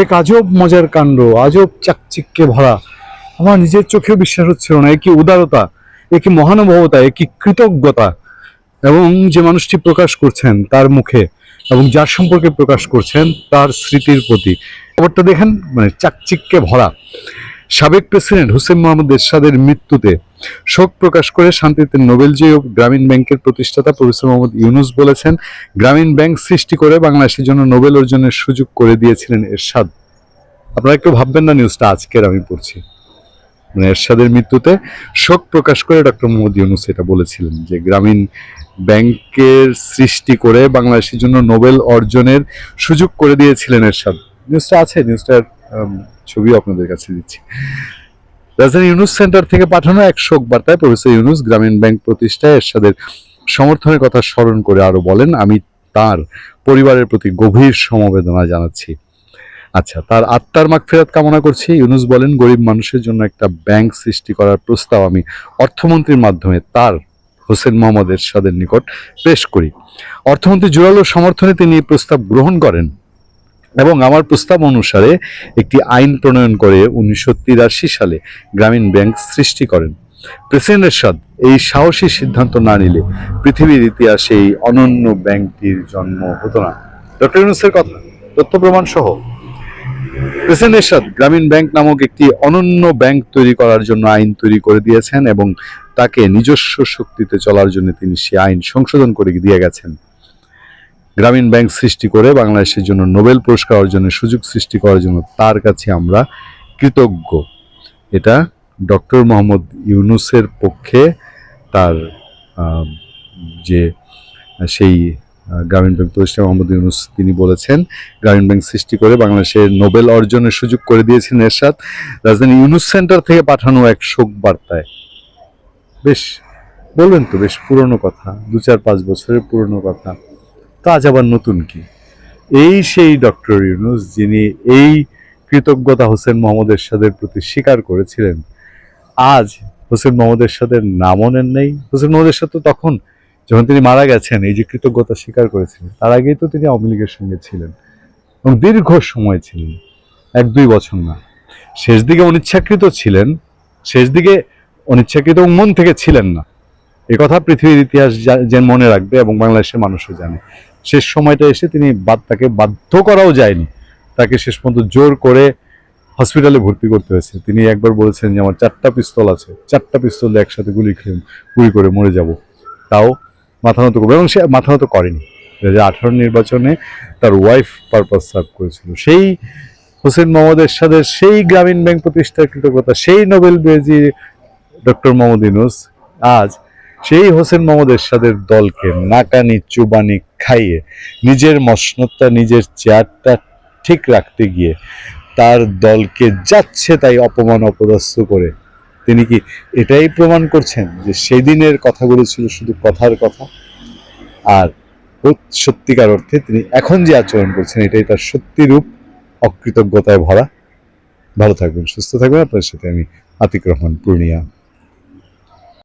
এক আজব মজার কাণ্ড, আজব চাকচিককে ভরা। আমার নিজের চোখেও বিশ্বাস হচ্ছিল না একই উদারতা একই মহানুভবতা একই কৃতজ্ঞতা। এবং যে মানুষটি প্রকাশ করছেন তার মুখে এবং যার সম্পর্কে প্রকাশ করছেন তার স্মৃতির প্রতি। খবরটা দেখেন মানে চাকচিককে ভরা। সাবেক প্রেসিডেন্ট হুসেন মোহাম্মদ এরশাদের মৃত্যুতে শোক প্রকাশ করে শান্তিতে নোবেলজয়ী ও গ্রামীণ ব্যাংকের প্রতিষ্ঠাতা প্রফেসর মোহাম্মদ ইউনুস বলেছেন, গ্রামীণ ব্যাংক সৃষ্টি করে বাংলাদেশের জন্য নোবেল অর্জনের সুযোগ করে দিয়েছিলেন এরশাদ। আপনারা একটু ভাববেন না নিউজটা আজকের আমি পড়ছি। মানে এরশাদের মৃত্যুতে শোক প্রকাশ করে ডক্টর মোহাম্মদ ইউনুস এটা বলেছিলেন যে গ্রামীণ ব্যাংকের সৃষ্টি করে বাংলাদেশের জন্য নোবেল অর্জনের সুযোগ করে দিয়েছিলেন এরশাদ। নিউজটা আছে নিউজটার ছবিও আপনাদের কাছে দিচ্ছি। রাজধানী ইউনুস সেন্টার থেকে পাঠানো এক শোক বার্তায় প্রফেসর ইউনুস গ্রামীণ ব্যাংক প্রতিষ্ঠায় এরশাদের সমর্থনের কথা স্মরণ করে আরও বলেন, আমি তার পরিবারের প্রতি গভীর সমবেদনা জানাচ্ছি। আচ্ছা তার আত্মার মাগফিরাত কামনা করছি। ইউনুস বলেন, গরিব মানুষের জন্য একটা ব্যাংক সৃষ্টি করার প্রস্তাব আমি অর্থমন্ত্রীর মাধ্যমে তার হোসেন মোহাম্মদ এরশাদের নিকট পেশ করি। অর্থমন্ত্রী জোরালো সমর্থনে তিনি এই প্রস্তাব গ্রহণ করেন। এবং আমার প্রস্তাব অনুসারে একটি আইন প্রণয়ন করে উনিশশো তিরাশি সালে গ্রামীণ ব্যাংক সৃষ্টি করেন। প্রেসিডেন্ট এরশাদ এই সাহসী সিদ্ধান্ত না নিলে পৃথিবীর ইতিহাসে এই অনন্য ব্যাংকটির জন্ম হতো না। ডক্টর ইউনুসের কথা, তথ্য প্রমাণ সহ। প্রেসিডেন্ট এরশাদ গ্রামীণ ব্যাংক নামক একটি অনন্য ব্যাংক তৈরি করার জন্য আইন তৈরি করে দিয়েছেন এবং তাকে নিজস্ব শক্তিতে চলার জন্য তিনি সে আইন সংশোধন করে দিয়ে গেছেন। গ্রামীণ ব্যাংক সৃষ্টি করে বাংলাদেশের জন্য নোবেল পুরস্কার অর্জনের সুযোগ সৃষ্টি করার জন্য তার কাছে আমরা কৃতজ্ঞ। এটা ডক্টর মোহাম্মদ ইউনুসের পক্ষে তার যে সেই গ্রামীণ ব্যাংক প্রতিষ্ঠা মোহাম্মদ ইউনুস তিনি বলেছেন, গ্রামীণ ব্যাংক সৃষ্টি করে বাংলাদেশের নোবেল অর্জনের সুযোগ করে দিয়েছেন এরশাদ। রাজধানী ইউনুস সেন্টার থেকে পাঠানো এক শোক বার্তায়। বেশ, বলবেন তো, বেশ পুরনো কথা, দু চার পাঁচ বছরের পুরনো কথা। তো আজ আবার নতুন কি? এই সেই ডক্টর ইউনুস যিনি এই কৃতজ্ঞতা হোসেন মোহাম্মদ এরশাদের প্রতি স্বীকার করেছিলেন, আজ হোসেন মোহাম্মদ এরশাদের নামও নেন নেই। হোসেন মোহাম্মদ এরশাদ তো তখন যখন তিনি মারা গেছেন, এই যে কৃতজ্ঞতা স্বীকার করেছিলেন, তার আগেই তো তিনি আওয়ামী লীগের সঙ্গে ছিলেন এবং দীর্ঘ সময় ছিলেন, এক দুই বছর না। শেষ দিকে অনিচ্ছাকৃত ছিলেন, শেষ দিকে অনিচ্ছাকৃত মন থেকে ছিলেন না। এ কথা পৃথিবীর ইতিহাস মনে রাখবে এবং বাংলাদেশের মানুষও জানে। শেষ সময়টা এসে তিনি তাকে বাধ্য করাও যায়নি। তাকে শেষ পর্যন্ত জোর করে হসপিটালে ভর্তি করতে হয়েছে। তিনি একবার বলেছেন যে, আমার চারটা পিস্তল আছে, চারটা পিস্তল একসাথে গুলি খেয়ে, গুলি করে মরে যাব। তাও মাথা নত করবে এবং সে মাথা নত করেনি। দু হাজার আঠারো নির্বাচনে তার ওয়াইফ পারপাস সার্ভ করেছিল। সেই হোসেন মোহাম্মদ এরশাদের সেই গ্রামীণ ব্যাংক প্রতিষ্ঠার কৃতজ্ঞতা, সেই নোবেল বেজি ডক্টর মোহাম্মদ ইউনুস। আজ সেই হোসেন মোহাম্মদ এরশাদের দলকে নাকানি চুবানি খাইয়ে নিজের মসনদটা, নিজের চেয়ারটা ঠিক রাখতে গিয়ে তার দলকে যাচ্ছে তাই অপমান অপদস্থ করে। তিনি কি এটাই প্রমাণ করছেন যে সেই দিনের কথাগুলো ছিল শুধু কথার কথা? আর সত্যিকার অর্থে তিনি এখন যে আচরণ করছেন, এটাই তার সত্যি রূপ অকৃতজ্ঞতায় ভরা। ভালো থাকবেন, সুস্থ থাকবেন। আপনার সাথে আমি আতিক রহমান, পূর্ণিয়া।